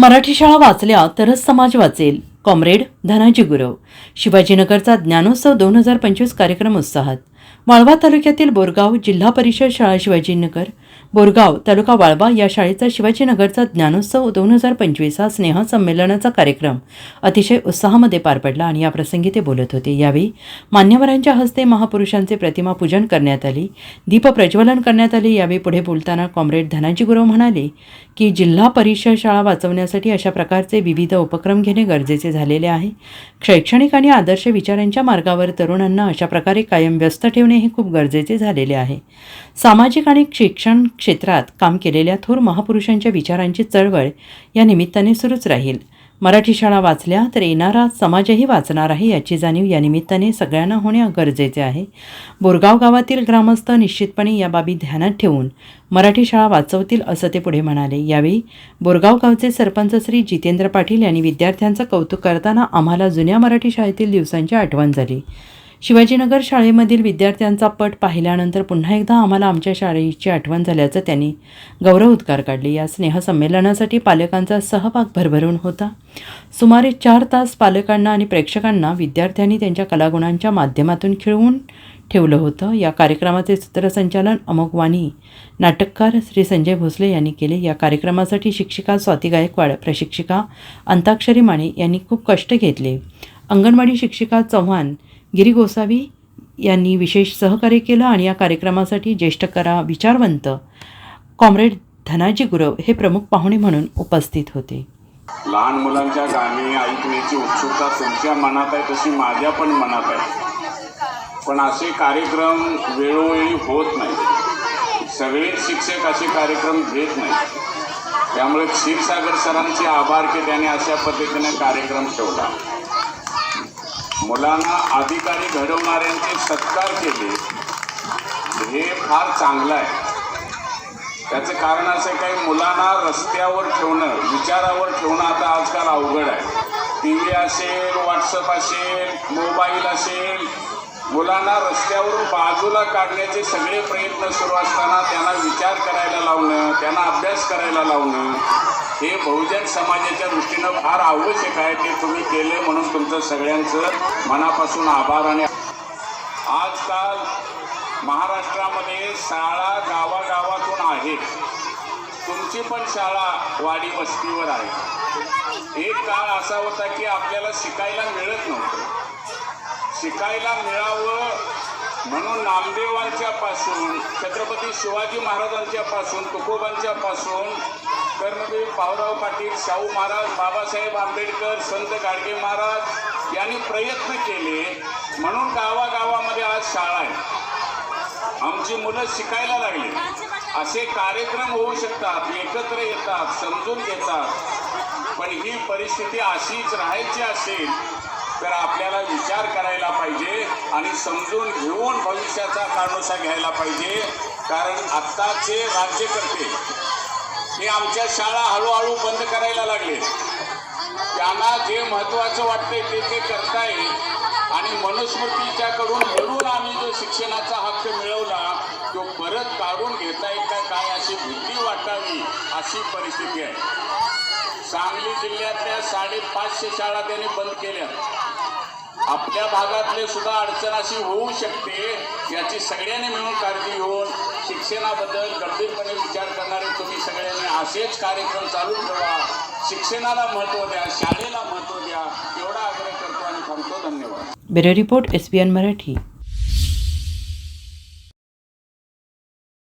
मराठी शाळा वाचल्या तरच समाज वाचेल. कॉम्रेड धनाजी गुरव. शिवाजीनगरचा ज्ञानोत्सव दोन हजार पंचवीस कार्यक्रम उत्साहात. वाळवा तालुक्यातील बोरगाव जिल्हा परिषद शाळा शिवाजीनगर बोरगाव तालुका वाळवा या शाळेचा शिवाजीनगरचा ज्ञानोत्सव दोन हजार पंचवीस हा स्नेहसंमेलनाचा कार्यक्रम अतिशय उत्साहामध्ये पार पडला आणि याप्रसंगी ते बोलत होते. यावेळी मान्यवरांच्या हस्ते महापुरुषांचे प्रतिमा पूजन करण्यात आली दीप प्रज्वलन करण्यात आले. यावेळी पुढे बोलताना कॉम्रेड धनाजी गुरव म्हणाले की जिल्हा परिषद शाळा वाचवण्यासाठी अशा प्रकारचे विविध उपक्रम घेणे गरजेचे झालेले आहे. शैक्षणिक आणि आदर्श विचारांच्या मार्गावर तरुणांना अशा प्रकारे कायम व्यस्त ठेवणे हे खूप गरजेचे झालेले आहे. सामाजिक आणि शिक्षण क्षेत्रात काम केलेल्या थोर महापुरुषांच्या विचारांची चळवळ या निमित्ताने सुरूच राहील. मराठी शाळा वाचल्या तर येणारा समाजही वाचणार आहे याची जाणीव या निमित्ताने सगळ्यांना होणे गरजेचे आहे. बोरगाव गावातील ग्रामस्थ निश्चितपणे या बाबी ध्यानात ठेवून मराठी शाळा वाचवतील असं ते पुढे म्हणाले. यावेळी बोरगाव गावचे सरपंच श्री जितेंद्र पाटील यांनी विद्यार्थ्यांचं कौतुक करताना आम्हाला जुन्या मराठी शाळेतील दिवसांची आठवण झाली. शिवाजीनगर शाळेमधील विद्यार्थ्यांचा पट पाहिल्यानंतर पुन्हा एकदा आम्हाला आमच्या शाळेची आठवण झाल्याचं त्यांनी गौरव उद्गार काढले. या स्नेहसंमेलनासाठी पालकांचा सहभाग भरभरून होता. सुमारे चार तास पालकांना आणि प्रेक्षकांना विद्यार्थ्यांनी त्यांच्या कलागुणांच्या माध्यमातून खिळवून ठेवलं होतं. या कार्यक्रमाचे सूत्रसंचालन अमोक वाणी नाटककार श्री संजय भोसले यांनी केले. या कार्यक्रमासाठी शिक्षिका स्वाती गायकवाड प्रशिक्षिका अंताक्षरी माने यांनी खूप कष्ट घेतले. अंगणवाडी शिक्षिका चव्हाण गिरी गोसावी यांनी विशेष सहकार्य केलं आणि या कार्यक्रमासाठी ज्येष्ठ करा विचारवंत कॉम्रेड धनाजी गुरव हे प्रमुख पाहुणे म्हणून उपस्थित होते. लहान मुलांच्या गाणी ऐकण्याची उत्सुकता तुमच्या मनात आहे तशी माझ्या पण मनात आहे. पण असे कार्यक्रम वेळोवेळी होत नाही. सगळे शिक्षक असे कार्यक्रम घेत नाहीत त्यामुळे क्षीरसागर सरांचे आभार की त्याने अशा पद्धतीने कार्यक्रम ठेवला. मुलांना अधिकारी घडवणाऱ्यांचे सत्कार केले हे फार चांगलं आहे. त्याचं कारण असं काही मुलांना रस्त्यावर ठेवणं विचारावर ठेवणं आता आजकाल अवघड आहे. टी व्ही असेल व्हॉट्सअप असेल मोबाईल असेल मुलांना रस्त्यावरून बाजूला काढण्याचे सगळे प्रयत्न सुरू असताना त्यांना विचार करायला लावणं त्यांना अभ्यास करायला लावणं हे बहुजन समाजाच्या दृष्टीनं फार आवश्यक आहे ते तुम्ही केले म्हणून तुमचं सगळ्यांचं मनापासून आभार आणि आजकाल महाराष्ट्रामध्ये शाळा गावागावातून आहेत तुमची पण शाळा वाडी वस्तीवर आहे. एक काळ असा होता की आपल्याला शिकायला मिळत नव्हतं. शिकायला मिळावं म्हणून नामदेवांच्या पासून छत्रपती शिवाजी महाराजांच्या पासून तुकोबांच्या पासून कर्मवीर पावराव पाटील शाहू महाराज बाबासाहेब आंबेडकर संत गाडगे महाराज यांनी प्रयत्न केले. म्हणून गावागावामध्ये आज शाळा आहे. आमची मुलं शिकायला लागली. असे कार्यक्रम होऊ शकतात एकत्र येतात समजून घेतात. पण ही परिस्थिती अशीच राहायची असेल तर आपल्याला विचार करायला पाहिजे आणि समजून घेऊन भविष्याचा कानोसा घ्यायला पाहिजे. कारण आत्ताचे राज्यकर्ते हे आमच्या शाळा हळूहळू बंद करायला लागले. त्यांना जे महत्त्वाचं वाटते ते ते करताय. आणि मनुस्मृतीच्याकडून मिळून आम्ही जो शिक्षणाचा हक्क मिळवला तो परत काढून घेता येईल का काय अशी भीती वाटावी अशी परिस्थिती आहे. सांगली जिल्ह्यातल्या साडेपाचशे शाळा त्यांनी बंद केल्या. आपल्या भागातले सुद्धा अडचण अशी होऊ शकते याची सगळ्यांनी मिळून काळजी घेऊन शिक्षणाबद्दल गंभीरपणे विचार करणारे तुम्ही सगळ्यांनी असेच कार्यक्रम चालू ठेवा. शिक्षणाला महत्त्व द्या शाळेला महत्त्व द्या. एवढा आग्रह करतो आणि थांबतो. धन्यवाद. Bureau report S N Marathi.